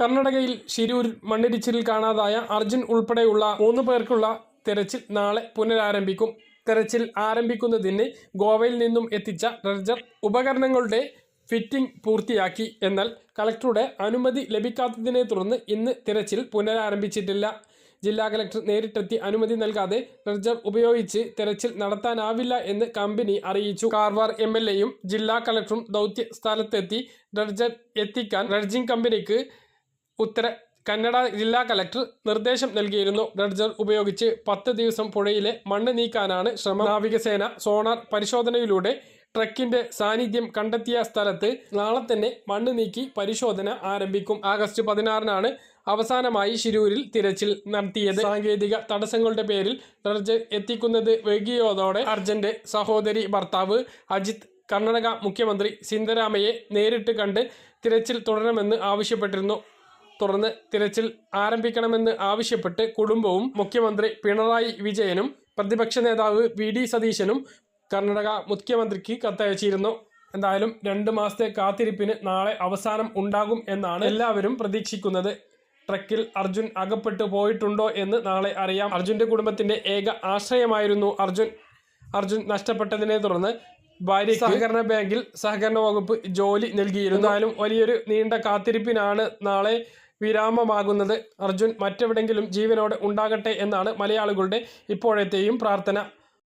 കർണാടകയിൽ ശിരൂരിൽ മണ്ണിടിച്ചിലിൽ കാണാതായ അർജുൻ ഉൾപ്പെടെയുള്ള മൂന്ന് പേർക്കുള്ള തെരച്ചിൽ നാളെ പുനരാരംഭിക്കും. തെരച്ചിൽ ആരംഭിക്കുന്നതിന് ഗോവയിൽ നിന്നും എത്തിച്ച ഡ്രഡ്ജർ ഉപകരണങ്ങളുടെ ഫിറ്റിംഗ് പൂർത്തിയാക്കി. എന്നാൽ കളക്ടറുടെ അനുമതി ലഭിക്കാത്തതിനെ തുടർന്ന് ഇന്ന് തിരച്ചിൽ പുനരാരംഭിച്ചിട്ടില്ല. ജില്ലാ കലക്ടർ നേരിട്ടെത്തി അനുമതി നൽകാതെ ഡ്രഡ്ജർ ഉപയോഗിച്ച് തെരച്ചിൽ നടത്താനാവില്ല എന്ന് കമ്പനി അറിയിച്ചു. കാർവാർ എം എൽ എയും ജില്ലാ കലക്ടറും ദൗത്യ സ്ഥലത്തെത്തി ഡ്രഡ്ജർ എത്തിക്കാൻ ഡ്രഡ്ജിംഗ് കമ്പനിക്ക് ഉത്തര കന്നഡ ജില്ലാ കലക്ടർ നിർദ്ദേശം നൽകിയിരുന്നു. ഡ്രഡ്ജർ ഉപയോഗിച്ച് പത്ത് ദിവസം പുഴയിലെ മണ്ണ് നീക്കാനാണ് ശ്രമം. നാവികസേന സോണാർ പരിശോധനയിലൂടെ ട്രക്കിന്റെ സാന്നിധ്യം കണ്ടെത്തിയ സ്ഥലത്ത് നാളെ തന്നെ മണ്ണ് നീക്കി പരിശോധന ആരംഭിക്കും. ആഗസ്റ്റ് പതിനാറിനാണ് അവസാനമായി ശിരൂരിൽ തിരച്ചിൽ നടത്തിയത്. സാങ്കേതിക തടസ്സങ്ങളുടെ പേരിൽ ഡ്രഡ്ജർ എത്തിക്കുന്നത് വൈകിയതോടെ അർജന്റെ സഹോദരി ഭർത്താവ് അജിത് കർണാടക മുഖ്യമന്ത്രി സിന്ധരാമയെ നേരിട്ട് കണ്ട് തിരച്ചിൽ തുടരണമെന്ന് ആവശ്യപ്പെട്ടിരുന്നു. തുടർന്ന് തിരച്ചിൽ ആരംഭിക്കണമെന്ന് ആവശ്യപ്പെട്ട് കുടുംബവും മുഖ്യമന്ത്രി പിണറായി വിജയനും പ്രതിപക്ഷ നേതാവ് വി ഡി സതീശനും കർണാടക മുഖ്യമന്ത്രിക്ക് കത്തയച്ചിരുന്നു. എന്തായാലും രണ്ട് മാസത്തെ കാത്തിരിപ്പിന് നാളെ അവസാനം ഉണ്ടാകും എന്നാണ് എല്ലാവരും പ്രതീക്ഷിക്കുന്നത്. ട്രക്കിൽ അർജുൻ അകപ്പെട്ടു പോയിട്ടുണ്ടോ എന്ന് നാളെ അറിയാം. അർജുന്റെ കുടുംബത്തിന്റെ ഏക ആശ്രയമായിരുന്നു അർജുൻ. അർജുൻ നഷ്ടപ്പെട്ടതിനെ തുടർന്ന് ഭാര്യ സഹകരണ ബാങ്കിൽ സഹകരണ വകുപ്പ് ജോലി നൽകിയിരുന്നാലും വലിയൊരു നീണ്ട കാത്തിരിപ്പിനാണ് നാളെ വിരാമമാകുന്നത്. അർജുൻ മറ്റെവിടെങ്കിലും ജീവനോടെ ഉണ്ടാകട്ടെ എന്നാണ് മലയാളികളുടെ ഇപ്പോഴത്തെയും പ്രാർത്ഥന.